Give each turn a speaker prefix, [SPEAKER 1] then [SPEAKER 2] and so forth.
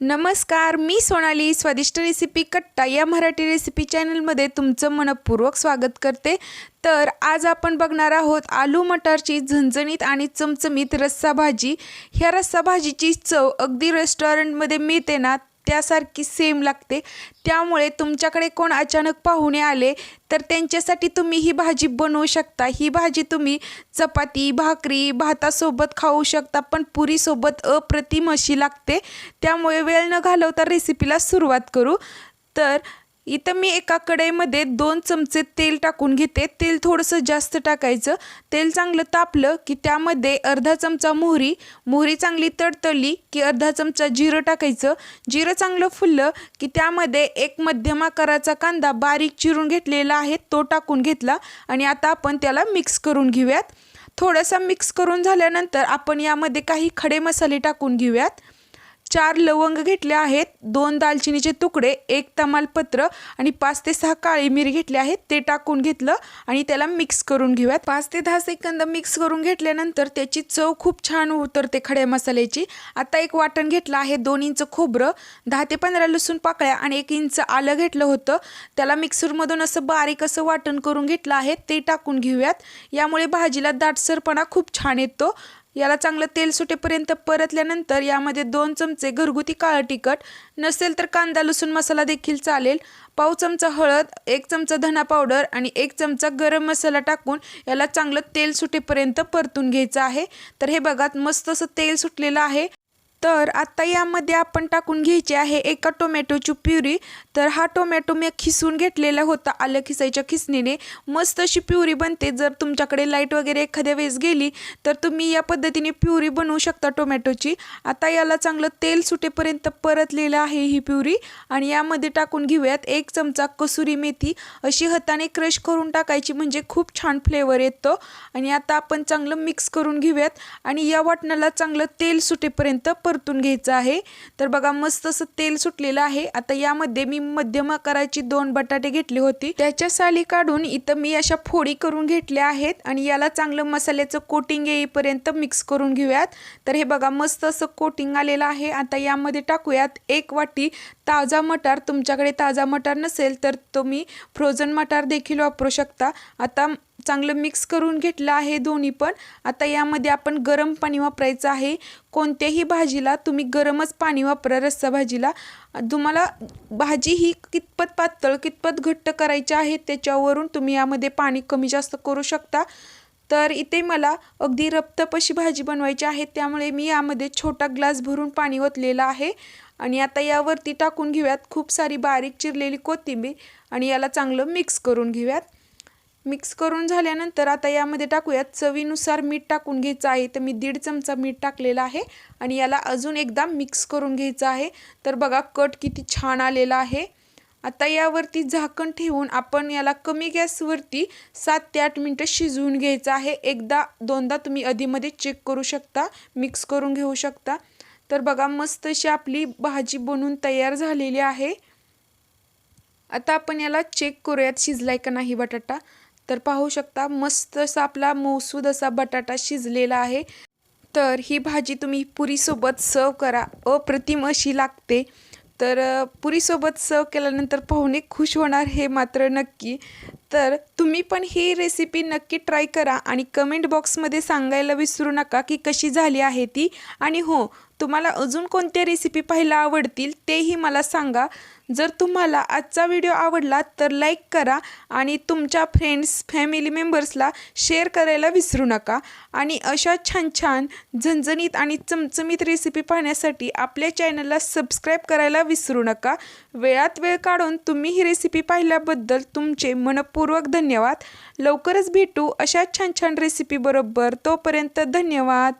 [SPEAKER 1] नमस्कार मी सोनाली स्वादिष्ट रेसिपी कट्टा या मराठी रेसिपी चॅनलमध्ये तुमचं मनपूर्वक स्वागत करते. तर आज आपण बघणार आहोत आलू मटारची झणझणीत आणि चमचमीत रस्सा भाजी. ह्या रस्सा भाजीची चव अगदी रेस्टॉरंटमध्ये मिळते ना त्यासारखी सेम लागते. त्यामुळे तुमच्याकडे कोण अचानक पाहुणे आले तर त्यांच्यासाठी तुम्ही ही भाजी बनवू शकता. ही भाजी तुम्ही चपाती भाकरी भातासोबत खाऊ शकता पण पुरीसोबत अप्रतिम अशी लागते. त्यामुळे वेळ न घालवता रेसिपीला सुरुवात करू. तर इथं मी एका कढईमध्ये दोन चमचे तेल टाकून घेते. तेल थोडंसं जास्त टाकायचं. तेल चांगलं तापलं की त्यामध्ये अर्धा चमचा मोहरी मोहरी चांगली तडतडली की अर्धा चमचा जिरं टाकायचं. जिरं चांगलं फुललं की त्यामध्ये एक मध्यम आकाराचा कांदा बारीक चिरून घेतलेला आहे तो टाकून घेतला आणि आता आपण त्याला मिक्स करून घेऊयात. थोडासा मिक्स करून झाल्यानंतर आपण यामध्ये काही खडे मसाले टाकून घेऊयात. चार लवंग घेतले आहेत. दोन दालचिनीचे तुकडे एक तमालपत्र आणि पाच ते सहा काळी मिरी घेतले आहेत. ते टाकून घेतलं आणि त्याला मिक्स करून घेऊयात. पाच ते दहा सेकंद मिक्स करून घेतल्यानंतर त्याची चव खूप छान उतरते खड्या मसाल्याची. आता एक वाटण घेतलं आहे. दोन इंच खोबरं दहा ते पंधरा लसूण पाकळ्या आणि एक इंच आलं घेतलं होतं. त्याला मिक्सरमधून असं बारीक असं वाटण करून घेतलं आहे. ते टाकून घेऊयात. यामुळे भाजीला दाटसरपणा खूप छान येतो. याला चांगलं तेल सुटेपर्यंत परतल्यानंतर यामध्ये दोन चमचे घरगुती काळं तिखट नसेल तर कांदा लसूण मसाला देखील चालेल. पाव चमचा हळद एक चमचा धना पावडर आणि एक चमचा गरम मसाला टाकून याला चांगलं तेल सुटेपर्यंत परतून घ्यायचं आहे. तर हे बघा मस्त असं तेल सुटलेलं आहे. तर आता यामध्ये आपण टाकून घ्यायची आहे एका टोमॅटोची प्युरी. तर हा टोमॅटो मी खिसून घेतलेला होता आलं खिसायच्या खिसणीने. मस्त अशी प्युरी बनते. जर तुमच्याकडे लाइट वगैरे एखाद्या वेळेस गेली तर तुम्ही या पद्धतीने प्युरी बनवू शकता टोमॅटोची. आता याला चांगलं तेल सुटेपर्यंत परतलेलं आहे ही प्युरी. आणि यामध्ये टाकून घेऊयात एक चमचा कसुरी मेथी. अशी हाताने क्रश करून टाकायची म्हणजे खूप छान फ्लेवर येतो. आणि आता आपण चांगलं मिक्स करून घेऊयात. आणि या वाटणाला चांगलं तेल सुटेपर्यंत परतून घ्यायचं आहे. तर बघा मस्त असं तेल सुटलेलं आहे. आता यामध्ये मी मध्यम आकाराची दोन बटाटे घेतले होते. त्याच्या साली काढून इथं मी अशा फोडी करून घेतल्या आहेत आणि याला चांगलं मसाल्याचं कोटिंग येईपर्यंत मिक्स करून घेऊयात. तर हे बघा मस्त असं कोटिंग आलेलं आहे. आता यामध्ये टाकूयात एक वाटी ताजा मटार. तुमच्याकडे ताजा मटार नसेल तर तुम्ही फ्रोझन मटार देखील वापरू शकता. आता चांगलं मिक्स करून घेतलं आहे दोन्ही पण. आता यामध्ये आपण गरम पाणी वापरायचं आहे. कोणत्याही भाजीला तुम्ही गरमच पाणी वापरा रस्सा भाजीला. तुम्हाला भाजी ही कितपत पातळ कितपत घट्ट करायची आहे त्याच्यावरून तुम्ही यामध्ये पाणी कमी जास्त करू शकता. तर इथे मला अगदी रप्तपशी भाजी बनवायची आहे. त्यामुळे मी यामध्ये छोटा ग्लास भरून पाणी ओतलेलं आहे. आणि आता यावरती टाकून घेऊयात खूप सारी बारीक चिरलेली कोथिंबीर. आणि याला चांगलं मिक्स करून घेऊयात. मिक्स करून झाल्यानंतर आता यामध्ये टाकूयात. चवीनुसार मीठ टाकून घ्यायचं आहे. तर मी दीड चमचा मीठ टाकलेला आहे आणि याला अजून एकदा मिक्स करून घ्यायचं आहे. तर बघा कट किती छान आलेला आहे. आता यावरती झाकण ठेवून आपण याला कमी गॅसवरती सात ते आठ मिनटं शिजवून घ्यायचं आहे. एकदा दोनदा तुम्ही आधीमध्ये चेक करू शकता मिक्स करून घेऊ शकता. तर बघा मस्त अशी आपली भाजी बनवून तयार झालेली आहे. आता आपण याला चेक करूयात शिजलाय का नाही बटाटा. तर पाहू शकता मस्त असा आपला मौसूद असा बटाटा शिजलेला आहे. तर ही भाजी तुम्ही पुरीसोबत सर्व करा. अप्रतिम अशी लागते. तर पुरीसोबत सर्व केल्यानंतर पाहुणे खुश होणार हे मात्र नक्की. तर तुम्ही पण ही रेसिपी नक्की ट्राय करा आणि कमेंट बॉक्समध्ये सांगायला विसरू नका की कशी झाली आहे ती. आणि हो तुम्हाला अजून कोणत्या रेसिपी पाहायला आवडतील तेही मला सांगा. जर तुम्हाला आजचा व्हिडिओ आवडला तर लाईक करा आणि तुमच्या फ्रेंड्स फॅमिली मेंबर्सला शेअर करायला विसरू नका. आणि अशा छान छान झणझणीत आणि चमचमीत रेसिपी पाहण्यासाठी आपल्या चॅनलला सबस्क्राईब करायला विसरू नका. वेळात वेळ काढून तुम्ही ही रेसिपी पाहिल्याबद्दल तुमचे मनपूर्वक धन्यवाद. लवकरच भेटू अशा छान छान रेसिपीबरोबर तोपर्यंत धन्यवाद.